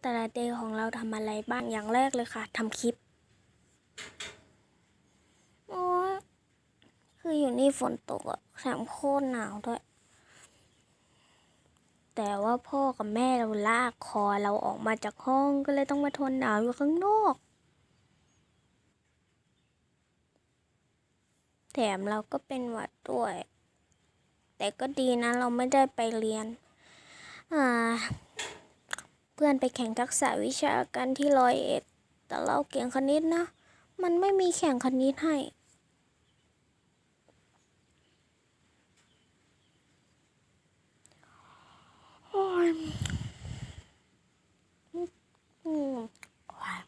แต่ละเดย์ของเราทำอะไรบ้างอย่างแรกเลยค่ะทำคลิปโอ้คืออยู่นี่ฝนตกอะแถมโคตรหนาวด้วย แต่ว่าพ่อกับแม่เราลากคอเราออกมาจากห้องก็เลยต้องมาทนหนาวอยู่ข้างนอกแถมเราก็เป็นหวัดด้วย แต่ก็ดีนะเราไม่ได้ไปเรียน อ่า เพื่อนไปแข่งทักษะวิชากันที่ร้อยเอ็ด แต่เราเก่งคณิตนะ มันไม่มีแข่งคณิตให้ โอ้ยอืมว้าย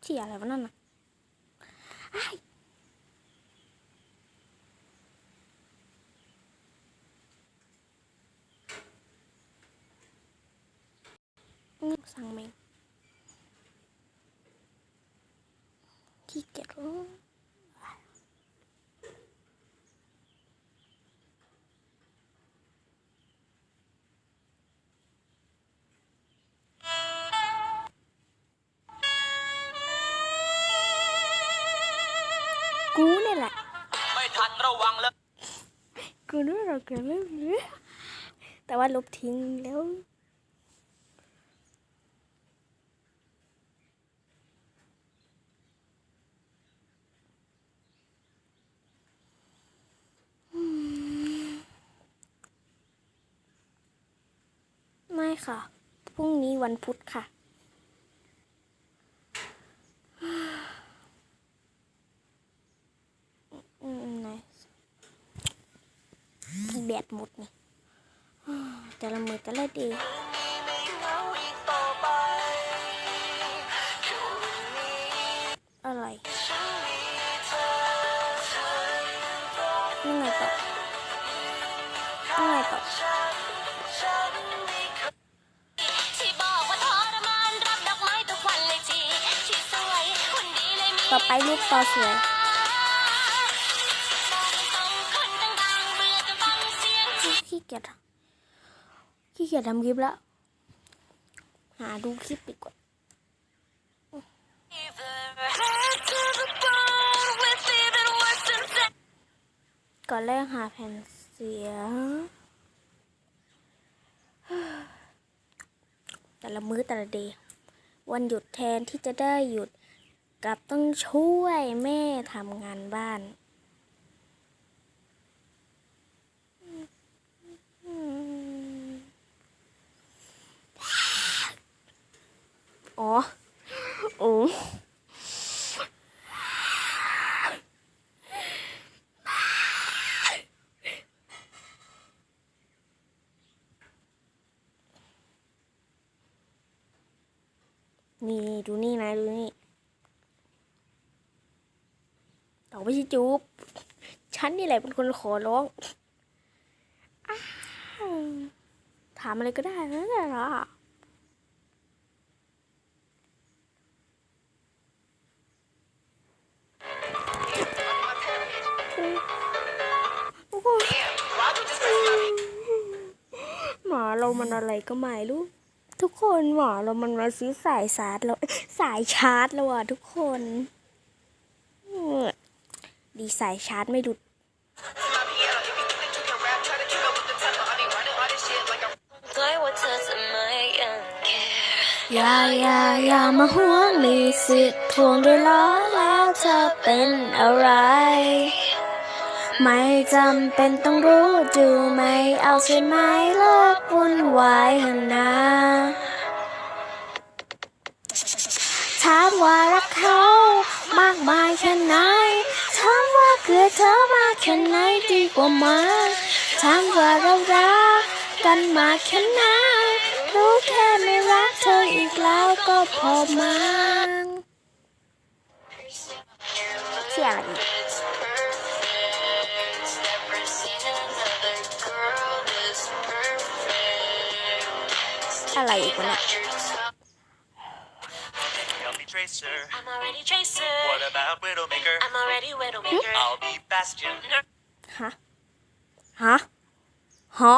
เที่ยอะไรวะนั่นน่ะ ระวังเลยกูนึกเราเกิดเรื่องนี้แต่ว่าลบทิ้งแล้วไม่ค่ะ พรุ่งนี้วันพุธค่ะ อืมไหนแบต หมดนี่แต่ละมือแต่ละดีอะไรนี่ไงต่อนี่ไงต่อที่บอกว่าทรมาน ขี้เกียจขี้เกียจทำคลิปแล้วหาดูคลิปดีกว่าก่อนแรกหาแผ่นเสียง แต่ละมื้อแต่ละเดย์วันหยุดแทนที่จะได้หยุดกลับต้องช่วยแม่ทำงานบ้าน โอ้นี่ดูนี่นะดูนี่ต่อไม่ใช่จูบ ฉันนี่แหละเป็นคนขอร้องอถามอะไรก็ได้นะแต่ละโอ้ มันอะไรก็ไม่รู้ทุกคนหมาเรามันมาซื้อสายชาร์จแล้วสายชาร์จแล้วอะทุกคน ดีสายชาร์จไม่ดุดอย่าอย่าอย่ามาห่วงมีสิทธิ์ทวงด้วยล้อแล้วเธอเป็นอะไร ไม่จำเป็นต้องรู้ดูไม่เอาใช่ไหมเลิกวุ่นวายหนาถามว่ารักเขามากมายแค่ไหนถามว่าเกลียดเธอมากแค่ไหนดีกว่ามาถามว่าเรารักกันมากแค่ไหนรู้แค่ไม่รักเธออีกแล้วก็พอมั้ง อะไรอีกวะเนี่ย I'll be Tracer. I'm already Tracer What about Widowmaker? I'm already Widowmaker I'll be Bastion. ฮะ ฮะ ฮะ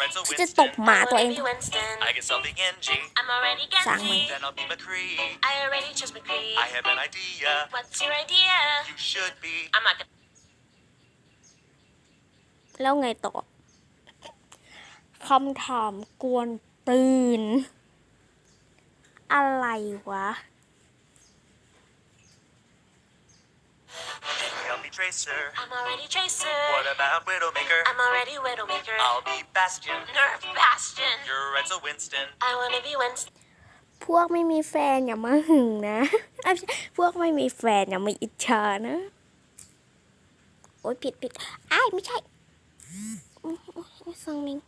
friend's a ฉันจะตบ Winston. หมาตัวเอง I wanna be Winston. I get something in G. I'm already Sang guessing. Then I'll be McCree. I already chose McCree. I have an idea. What's your idea? You should be. I'm not gonna. แล้วไงต่อ คำถามกวนปืน อะไรวะ Help me Tracer. I'm already Tracer. What about Widowmaker? I'm already Widowmaker. I'll be Bastion. Nerf Bastion. You're Enzo Winston. I wanna be Winston. พวกไม่มีแฟนอย่ามาหึงนะเอ้ยไม่ใช่พวกไม่มีแฟนอย่ามาอิจฉานะ โอ๊ยผิดผิดอ้ายไม่ใช่อุ๊ยอุ๊ยอุ๊ยซังมิง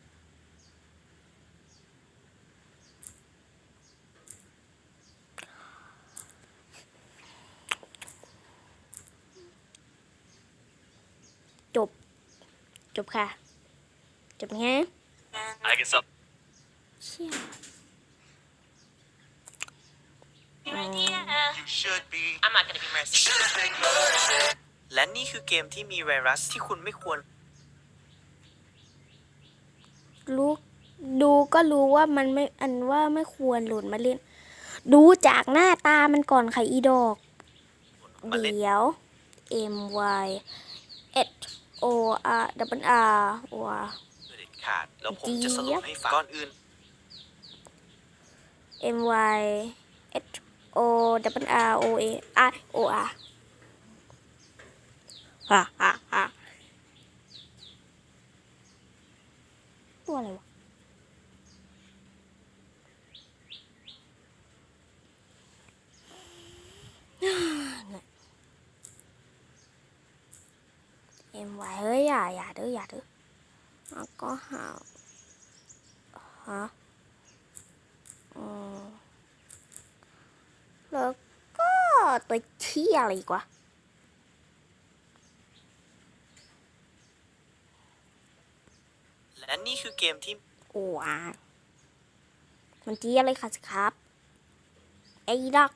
จบ จบค่ะ จบไง I get some. เชี่ย Your idea. You should be. I'm not gonna be Mercy. และนี่คือเกมที่มีไวรัสที่คุณไม่ควร รู้ดูก็รู้ว่ามันไม่อันว่าไม่ควรหลุดมาเล่น ดูจากหน้าตามันก่อนค่ะอีดอก มาเล่น เดี๋ยว M Y H O R W R ว่าเด็ดขาด แล้วผมจะสรุเจี๊ยปบให้ฟังก่อนอื่น M Y H O W R O A R O R ฮ่าฮ่าฮ่าตัวอะไรวะ เอ็ มไว้เฮ้ยอย่าอย่าเด้ออย่าเด้อแล้วก็หาฮะอืมแล้วก็ตัวเที่ยอะไรอีกวะและนี่คือเกมที่โอ้อะมันเที่ยอะไรคะสิครับ ไอ้ดอก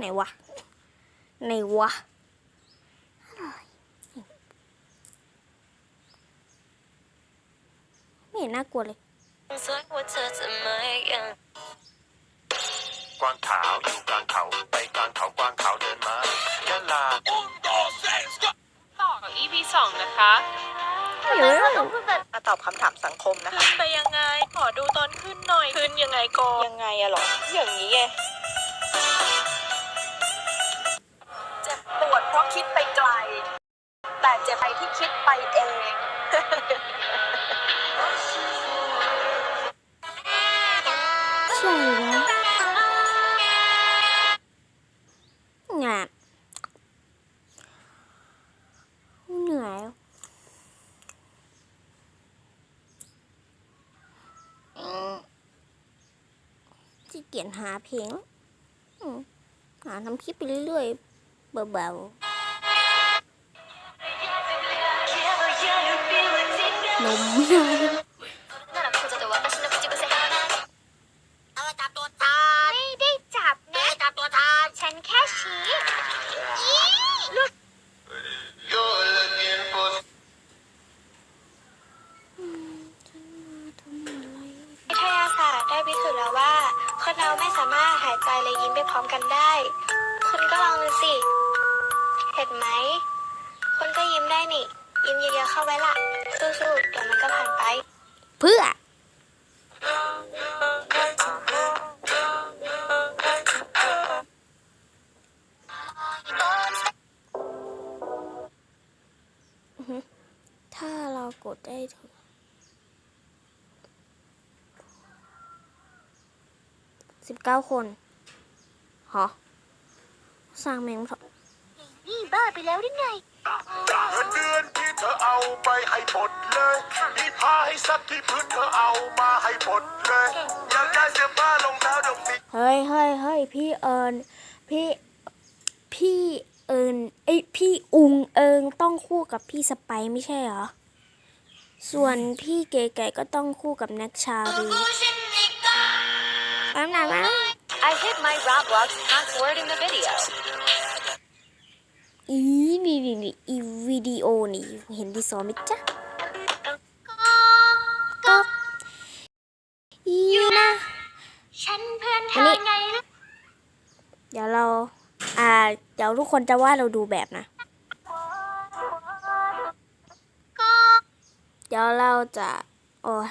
ไหนวะไหนวะไม่เห็นน่ากลัวเลยสวยกว่าเธอจะไม่ยังกวางขาวอยู่กลางเขาไปกลางเขากวางขาวเดินมายะลาต่อ EP สองนะคะมาตอบคำถามสังคมนะคะ ขึ้นไปยังไง ขอดูตอนขึ้นหน่อย ขึ้นยังไงก่อนยังไงอะหรอ อย่างนี้ไง ที่เกียจหาเพลงอืมหาทำคลิปไปเรื่อยๆเบาๆนม ได้ถึงสิบเก้าคนหอสร้างแมงเถอะนี่บ้าไปแล้วหรือไงเงินเดือนที่เธอเอาไปให้หมดเลยมีผ้าให้ซักที่พื้นเธอเอามาให้หมดเลยอยากได้เสื้อผ้ารองเท้าดอกสีเฮ้ยเฮ้ยเฮ้ยพี่เอิญพี่พี่เอิญไอยพี่อุงเอิงต้องคู่กับพี่สไปร์ไม่ใช่เหรอ ส่วนพี่เก๋ไก่ก็ต้องคู่กับแน็กชาลีอันไหนมา I hit my Roblox password in the video อีนี่นี่นี่อีวิดีโอนี่เห็นที่สอนไหมจ๊ะก็อยู่นะฉันเพื่อนเธอันอนี้ไงล่ะเดี๋ยวเรา อ่า เดี๋ยวทุกคนจะว่าเราดูแบบนะ เดี๋ยวเราจะโอ้ย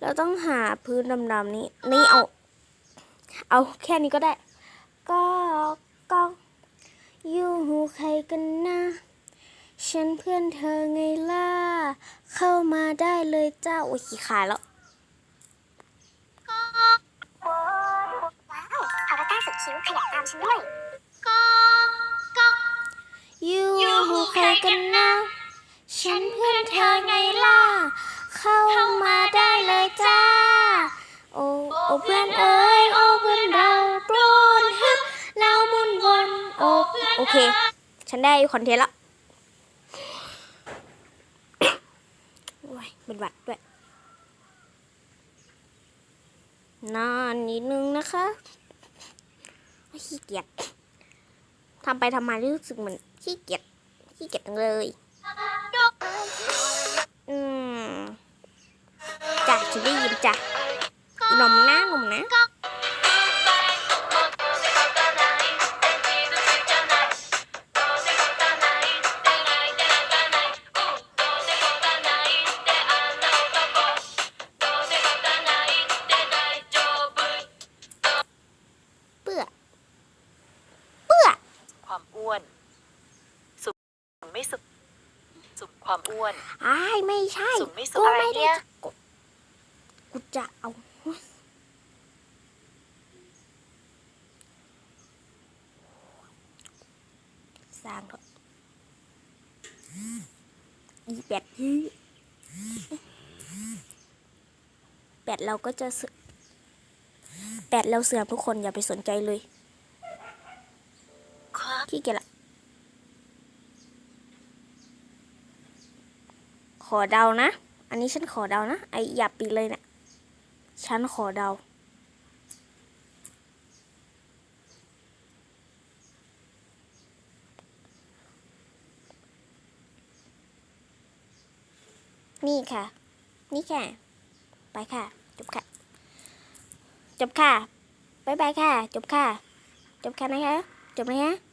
เราต้องหาพื้นดำๆนี้ นี่เอา เอาแค่นี้ก็ได้ ก็ก็อยู่หูใครกันนะฉันเพื่อนเธอไงล่ะ เข้ามาได้เลยเจ้า โอ้ยขี้ขาดแล้วว้าวอวตารสุดคิ้วขยับตามฉันด้วย อยู่หูใครกันนะ ฉันเพื่อนเธอไงล่ะ เข้ามาได้เลยจ้า โอ้โอ้เพื่อนเอ้ยโอ้เพื่อนเราโปรดฮึบเรามุนวนโอ้โอเค ฉันได้คอนเทนต์แล้วโอ้ยเป็นหวัดด้วยนานนิดนึงนะคะขี้เกียจทำไปทำมารู้สึกเหมือนขี้เกียจขี้เกียจเลย ฉันได้ยินจ้ะอีหนมนะหนมนะเปื่อเปื่อความอ้วน สุขไม่สุขสุขความอ้วนอ้ายไม่ใช่สุขไม่สุขกูอะไรไม่เนี่ได้ยกูกู จะเอาสร้างเถอะอีแบตยื้อแบตเราก็จะเสื่อมแบตเราเสื่อมทุกคนอย่าไปสนใจเลยขี้เกียจละขอเดานะ อันนี้ฉันขอเดานะ ไออย่าปีเลยเนะี่ย ฉันขอเดา นี่ค่ะ นี่ค่ะ ไปค่ะ จบค่ะ จบค่ะบายบายค่ะ จบค่ะ จบค่ะนะคะ จบนะคะ